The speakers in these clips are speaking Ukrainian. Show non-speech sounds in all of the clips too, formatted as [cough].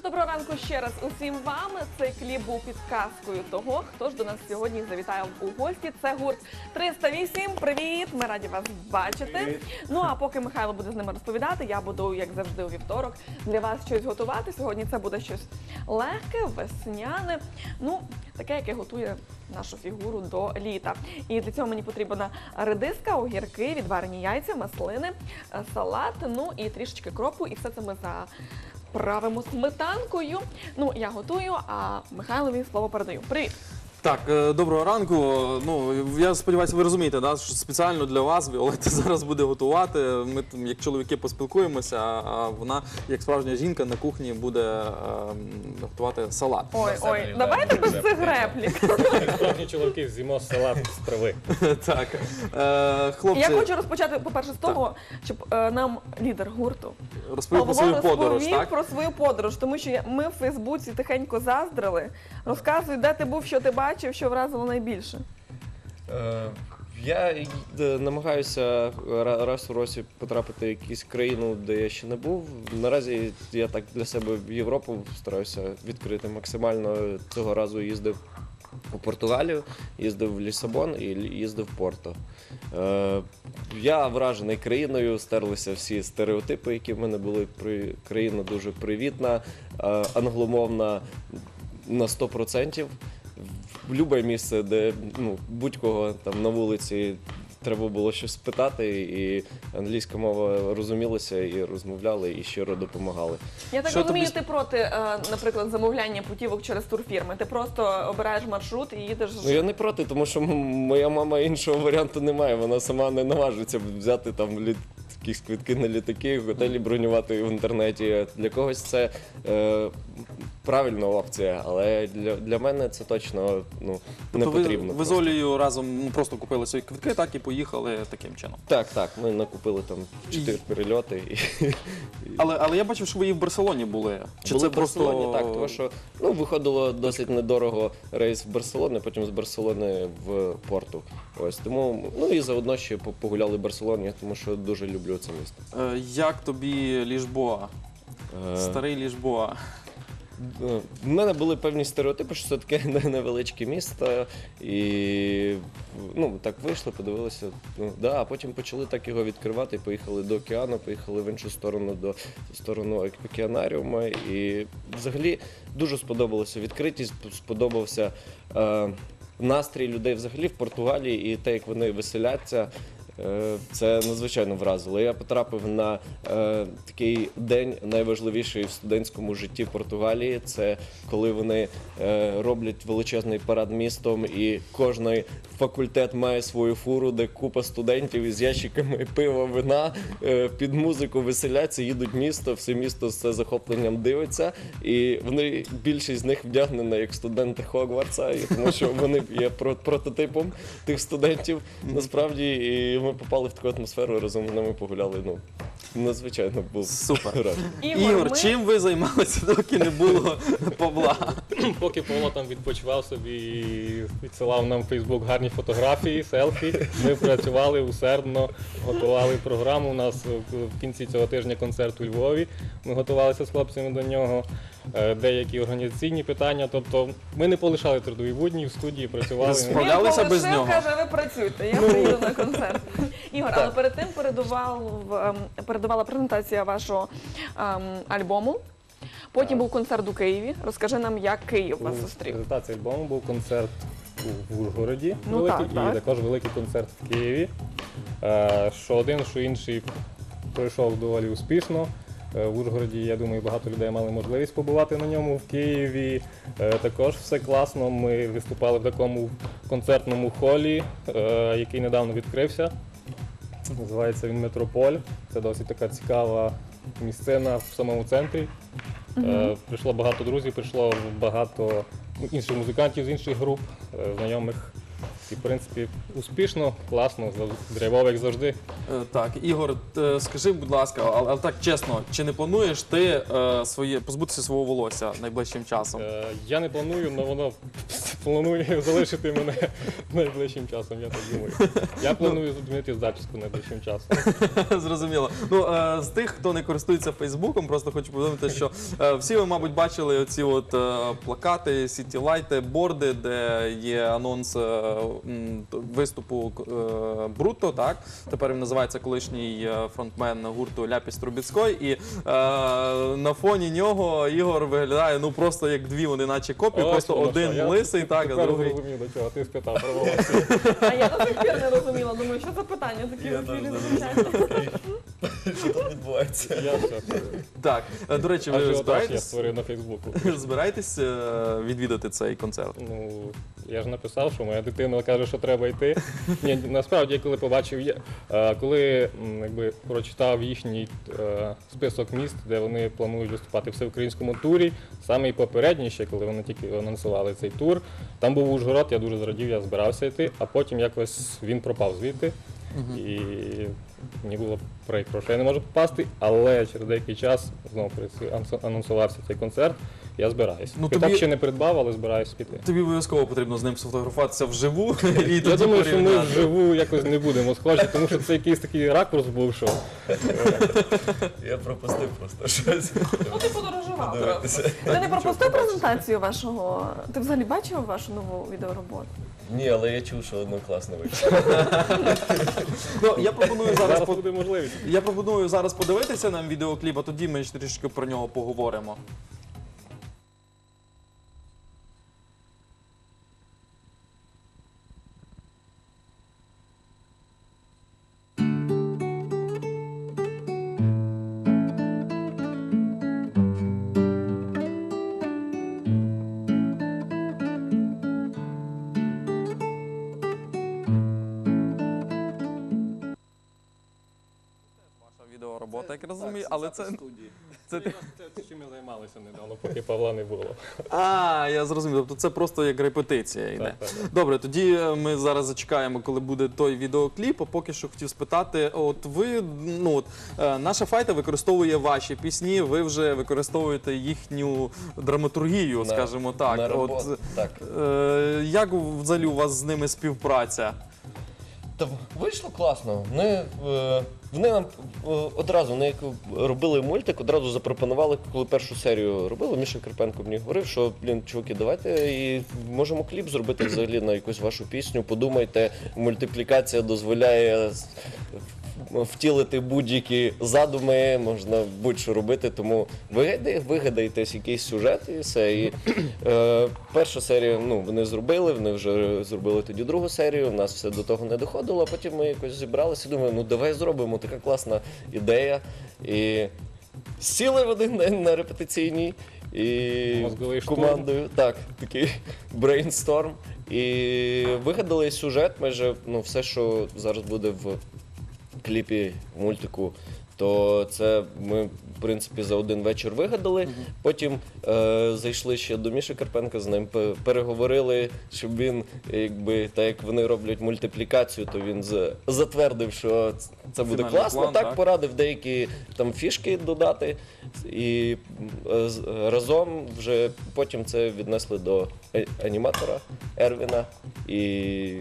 ж, доброго ранку ще раз усім вам. Цей кліп був підказкою того, хто ж до нас сьогодні завітає у гості. Це гурт 308. Привіт! Ми раді вас бачити. Ну а поки Михайло буде з ними розповідати, я буду, як завжди, у вівторок для вас щось готувати. Сьогодні це буде щось легке, весняне. Ну, таке, яке готує нашу фігуру до літа. І для цього мені потрібна редиска, огірки, відварені яйця, маслини, салат, ну і трішечки кропу. І все це ми заправимо сметанкою. Ну, я готую, а Михайлові слово передаю. Привіт! Так, е, доброго ранку. Ну я сподіваюся, ви розумієте, да, що спеціально для вас Віолетта [laughs] зараз буде готувати. Ми там, як чоловіки, поспілкуємося, а вона, як справжня жінка, на кухні буде е, готувати салат. Ой, ой, давайте без цих реплік. [laughs] Справжні чоловіки з'їмо салат з трави. [laughs] Так, е, хлопці, Я хочу розпочати, по-перше, з того, щоб е, нам лідер гурту розповів про свою подорож, розповів так? про свою подорож, тому що я- ми в Фейсбуці тихенько заздрили. Розказуй, де ти був, що ти бачив, що вразило найбільше. Е, Я е, намагаюся ра- раз у році потрапити в якусь країну, де я ще не був. Наразі я так для себе в Європу стараюся відкрити максимально. Цього разу їздив у Португалію, їздив в Лісабон і їздив в Порто. Е, Я вражений країною, стерлися всі стереотипи, які в мене були. Країна дуже привітна, е, англомовна на 100%. В любе місце, де ну, будь-кого там на вулиці треба було щось спитати, і англійська мова розумілася, і розмовляли, і щиро допомагали. Я так Що розумію, тобі- ти проти, е, наприклад, замовляння путівок через турфірми. Ти просто обираєш маршрут і їдеш. Ну я не проти, тому що м- моя мама іншого варіанту не має. Вона сама не наважиться взяти там літ... якісь квитки на літаки, готелі бронювати в інтернеті. Для когось це е, правильна опція, але для, для мене це точно ну, не Тобто потрібно. ви з просто. Олею разом ну, просто купили свої квитки, так і поїхали таким чином. Так, так. Ми накупили там чотири перельоти і. Але, але я бачив, що ви і в Барселоні були. Чи Були це в просто Барселоні, так, тому що ну, виходило досить недорого рейс в Барселону, потім з Барселони в Порту. Ось тому, ну і заодно ще по- погуляли в Барселоні, тому що дуже люблю це місто. Е, як тобі Ліжбоа? Е, Старий Ліжбоа. В мене були певні стереотипи, що це таке [laughs] не- невеличке місто, і ну так вийшли, подивилися. Ну да, а потім почали так його відкривати. Поїхали до океану, поїхали в іншу сторону до сторону ок- океанаріума. І взагалі дуже сподобалося відкритість, сподобався е, настрій людей взагалі в Португалії і те, як вони веселяться. Е, Це надзвичайно вразило. Я потрапив на е, такий день найважливіший в студентському житті Португалії. Це коли вони е, роблять величезний парад містом, і кожний факультет має свою фуру, де купа студентів із ящиками пива, вина під музику веселяться, їдуть місто, все місто з захопленням дивиться. І вони більшість з них вдягнена як студенти Хогвартса, тому що вони є про- прототипом тих студентів. Насправді, і ми попали в таку атмосферу, разом з ними погуляли. Ну надзвичайно був Супер. рад. Ігор, Ігор, ми- чим ви займалися, доки не було Павла? [clears throat] Поки Павло там відпочивав собі і відсилав нам в Фейсбук гарні фотографії, селфі. Ми працювали усердно, готували програму. У нас в кінці цього тижня концерт у Львові. Ми готувалися з хлопцями до нього. Е, Деякі організаційні питання. Тобто ми не полишали трудові будні в студії, працювали. Справлялися без полишив, нього? каже, ви працюйте, я приїду на концерт. Ігор, але перед тим передував, ем, передувала презентація вашого ем, альбому. Потім був концерт у Києві. Розкажи нам, як Київ вас зустрів. Презентація альбому був концерт у- в Ужгороді Ну, великий, так, так. і також великий концерт в Києві. Е, Що один, що інший пройшов доволі успішно. Е, В Ужгороді, я думаю, багато людей мали можливість побувати на ньому в Києві. Е, Також все класно. Ми виступали в такому концертному холі, е, який недавно відкрився. Називається він Метрополь. Це досить така цікава місцина в самому центрі. Е, Прийшло багато друзів, прийшло багато ну, інших музикантів з інших груп, знайомих. І, в принципі, успішно, класно, драйвово, як завжди. Е, Так, Ігор, е, скажи, будь ласка, але, але так чесно, чи не плануєш ти е, своє позбутися свого волосся найближчим часом? Е, Я не планую, але воно [laughs] планує залишити мене [laughs] найближчим часом, я так думаю. Я планую зупинити зачіску найближчим часом. [laughs] Зрозуміло. Ну е, з тих, хто не користується Фейсбуком, просто хочу повідомити, що е, всі ви, мабуть, бачили оці от е, плакати, сітілайти, борди, де є анонс е, виступу е, Бруто. Так тепер він називається колишній е, фронтмен гурту Ляпіс Трубіцької. І е, на фоні нього Ігор виглядає ну просто як дві вони, наче копії, просто один. Я лисий, так а Тепер другий. зрозумів, до чого ти спитав про волосся. А я до сих пір не розуміла. Думаю, що за питання такі Я Що тут відбувається? Я все. Так, е, до речі, ви Ажіотаж я збираєтесь, створив на Фейсбуку. збираєтесь е, відвідати цей концерт? Ну, я ж написав, що моя дитина каже, що треба йти. Ні, насправді, коли побачив, я- е, коли м, якби, прочитав їхній е, список міст, де вони планують виступати в всеукраїнському турі, самий попередній ще, коли вони тільки анонсували цей тур, там був Ужгород, я дуже зрадів, я збирався йти, а потім якось він пропав звідти. І мені було прикро, що я не можу попасти, але через деякий час знову анонсувався цей концерт. Я збираюсь. Ну, Квиток тобі- ще не придбав, але збираюсь піти. Тобі обов'язково потрібно з ним сфотографуватися вживу [laughs] і Я тоді думаю, що ми порівняти. вживу якось не будемо схожі, тому що це якийсь такий ракурс був, що Я пропустив просто щось. Ну ти подорожував. Подивитися. Ти не пропустив презентацію вашого? Ти взагалі бачив вашу нову відеороботу? Ні, але я чув, що одно класно вийшло. Ну, я пропоную зараз зараз по- буде можливість. я пропоную зараз подивитися нам відеокліп, а тоді ми ж трішки про нього поговоримо. Як розумію, але [laughs] це. це... Це чим ми займалися недавно, поки Павла не було. [laughs] А, я зрозумів. Тобто це просто як репетиція йде. Так, так, Добре, тоді е, ми зараз зачекаємо, коли буде той відеокліп. А поки що хотів спитати: от ви, ну от е, наша файта використовує ваші пісні, ви вже використовуєте їхню драматургію, На- скажімо так. на от так. е, як взагалі у вас з ними співпраця? Та вийшло класно. Вони, е, вони нам е, одразу вони як робили мультик, одразу запропонували, коли першу серію робили. Міша Карпенко мені говорив, що блін, чуваки, давайте і можемо кліп зробити взагалі на якусь вашу пісню. Подумайте, мультиплікація дозволяє втілити будь-які задуми, можна будь-що робити. Тому вигадайте, вигадайте якийсь сюжет і все. І, е, перша серія, ну вони зробили, вони вже зробили тоді другу серію. У нас все до того не доходило. а Потім ми якось зібралися і думаю, ну давай зробимо така класна ідея. І сіли в один день на репетиційній. І Мозговий штурм. командою, так, такий брейнсторм. І вигадали сюжет, майже ну, все, що зараз буде в кліпі мультику, то це ми, в принципі, за один вечір вигадали. Потім е, зайшли ще до Міші Карпенка, з ним пе- переговорили, щоб він, якби так як вони роблять мультиплікацію, то він з- затвердив, що ц- це буде Фінальний класно. план, так, так. порадив деякі там фішки додати. І е, з- разом вже потім це віднесли до е- аніматора Ервіна. І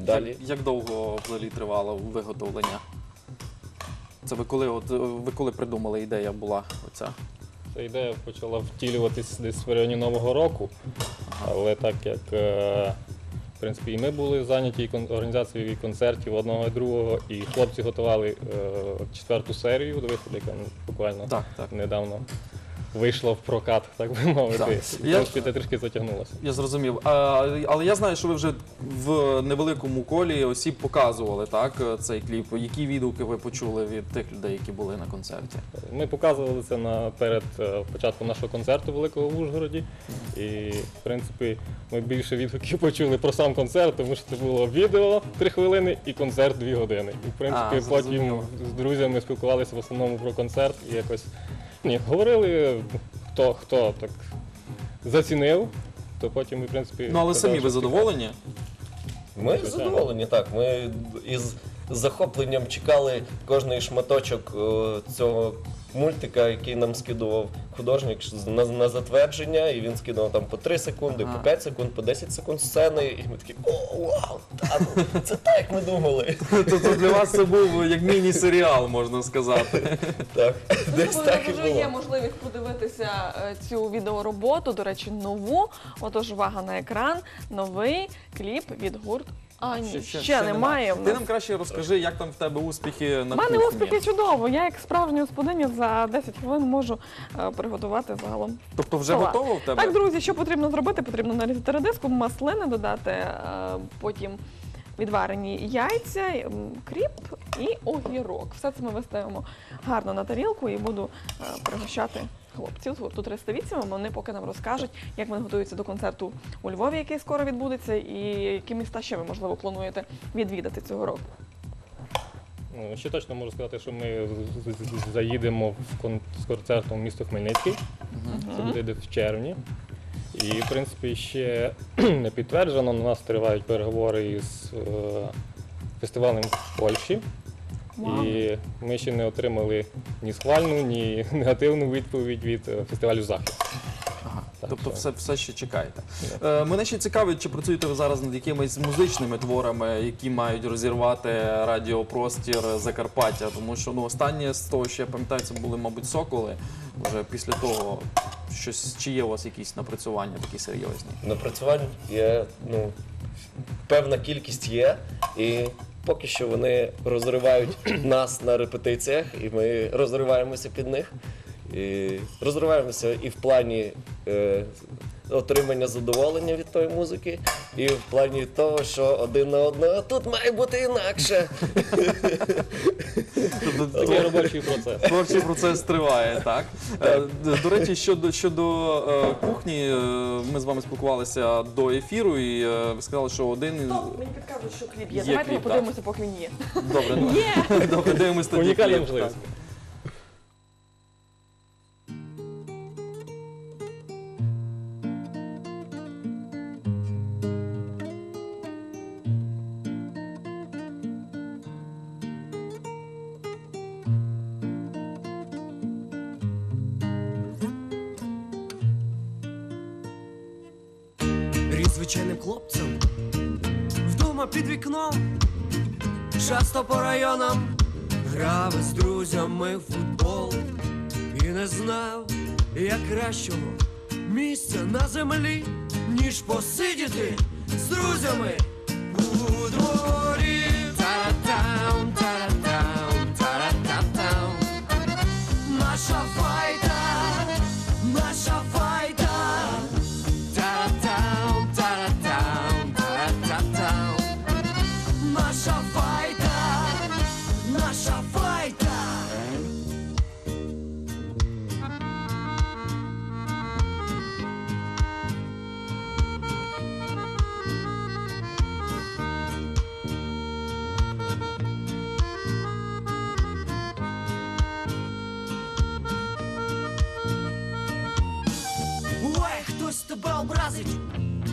далі. Як, як довго взагалі тривало виготовлення? Це ви коли, от, ви коли придумали ідея була оця? Ця ідея почала втілюватись десь в районі Нового року, але так як е, в принципі і ми були зайняті організацією і концертів одного і другого, і хлопці готували е, четверту серію до виходу, яка буквально Так, так. недавно вийшла в прокат, так би мовити. Так. Я- це трішки затягнулося. Я зрозумів. А, але я знаю, що ви вже в невеликому колі осіб показували так, цей кліп. Які відгуки ви почули від тих людей, які були на концерті? Ми показували це на перед е, початком нашого концерту великого в Ужгороді. І в принципі ми більше відгуків почули про сам концерт, тому що це було відео 3 хвилини і концерт 2 години. І в принципі А, потім з друзями спілкувалися в основному про концерт і якось ні, говорили хто хто так зацінив, то потім ми, в принципі. Ну але самі ви продовжили. задоволені? Ми Звичайно. задоволені, так. Ми із захопленням чекали кожний шматочок е, цього мультика, який нам скидував художник на, на затвердження, і він скидував там по 3 секунди, Ага. по 5 секунд, по 10 секунд сцени, і ми такі, о, вау, та, ну, це так, як ми думали. [laughs] Тобто для вас це був як міні-серіал, можна сказати. [laughs] Так, десь так і вже є було. можливість подивитися е, цю відеороботу, до речі, нову. Отож, увага на екран, новий кліп від гурт. А ні, ще, немає. в Ти нас. нам краще розкажи, як там в тебе успіхи на У мене кухні. успіхи чудово. Я як справжня господиня за 10 хвилин можу е, приготувати загалом. Тобто вже Салат. готово в тебе? Так, друзі, що потрібно зробити? Потрібно нарізати редиску, маслини додати, е, потім відварені яйця, м, кріп і огірок. Все це ми виставимо гарно на тарілку і буду е, пригощати хлопців з гурту 308. Вони поки нам розкажуть, як вони готуються до концерту у Львові, який скоро відбудеться, і які міста ще ви можливо плануєте відвідати цього року. Ну, Ще точно можу сказати, що ми заїдемо з концертом в місто Хмельницький. Це буде в червні. І, в принципі, ще [clears throat] не підтверджено. У нас тривають переговори із е, фестивалем в Польщі. Вау. І ми ще не отримали ні схвальну, ні [laughs] негативну відповідь від е, фестивалю Захід. Так, Тобто все, все ще чекаєте. Е, мене ще цікавить, чи працюєте ви зараз над якимись музичними творами, які мають розірвати радіопростір Закарпаття. Тому що ну, останнє з того, що я пам'ятаю, це були, мабуть, соколи. Вже після того щось чи є у вас якісь напрацювання такі серйозні? Напрацювань є, ну, певна кількість є, і поки що вони розривають [clears throat] нас на репетиціях, і ми розриваємося під них. І розриваємося і в плані е, отримання задоволення від тої музики, і в плані того, що один на одного тут має бути інакше. Тобто Такий робочий процес. Творчий процес триває, так? Е, До речі, щодо, щодо е, кухні, е, ми з вами спілкувалися до ефіру, і е, ви сказали, що один. із- Мені підказують, що кліп є. Є Давайте ми подивимося, поки він є. Добре, ну, [laughs] добре, дивимось тоді. Унікальна можливість. так. Звичайним хлопцем. Вдома під вікном, часто по районам грав із друзями в футбол. І не знав я кращого місця на землі, ніж посидіти з друзями у дворі. Наша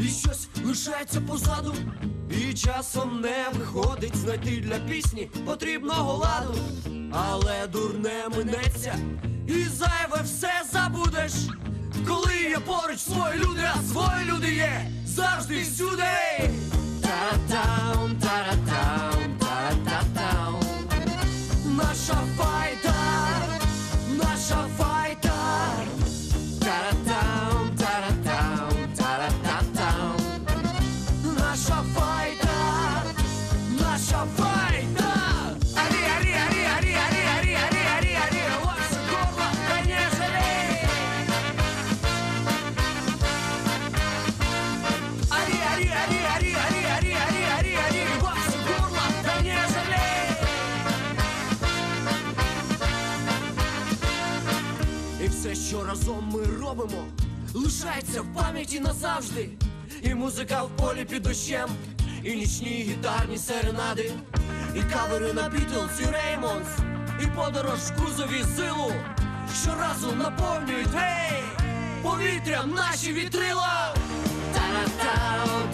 і щось лишається позаду, і часом не виходить знайти для пісні потрібного ладу, але дурне минеться, і зайве все забудеш. Коли є поруч свої люди, а свої люди є завжди всюди. Та-ра-там, та-ра-там, разом ми робимо, лишається в пам'яті назавжди. І музика в полі під дощем, і нічні гітарні серенади, і кавери на Бітлз і Реймонс, і подорож в кузові силу, щоразу наповнюють гей, повітрям наші вітрила. Та-ра-тау,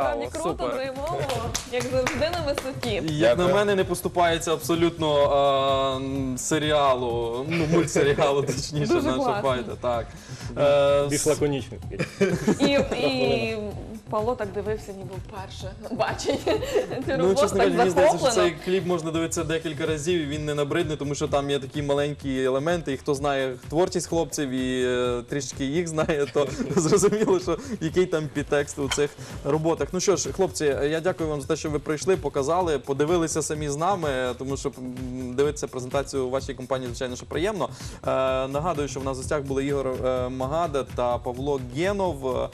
вітаємо, Справді круто, супер. драйвово, як завжди на висоті. Як на Дякую. мене не поступається абсолютно е, м, серіалу, ну мультсеріалу, точніше, Дуже наша класно. файта. Так. Е, Більш лаконічний. І, і Павло так дивився, ніби вперше бачить [laughs] цю Ну, роботу, чесно так кажучи, мені здається, що захоплено. цей кліп можна дивитися декілька разів, і він не набридне, тому що там є такі маленькі елементи, і хто знає творчість хлопців і е, трішки їх знає, то [laughs] зрозуміло, що який там підтекст у цих роботах. Ну що ж, хлопці, я дякую вам за те, що ви прийшли, показали, подивилися самі з нами, тому що м, дивитися презентацію у вашій компанії, звичайно, що приємно. Е, нагадую, що в нас в гостях були Ігор е, Магада та Павло Генов, е,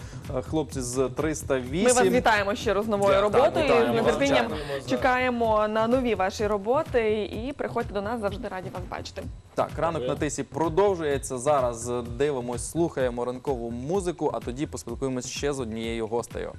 хлопці з 308. Ми вас вітаємо ще з новою Дякую, роботою. вітаємо і з нетерпінням звичайно. чекаємо на нові ваші роботи і приходьте до нас завжди раді вас бачити. Так, ранок на тисі продовжується. Зараз дивимось, слухаємо ранкову музику, а тоді поспілкуємось ще з однією гостею.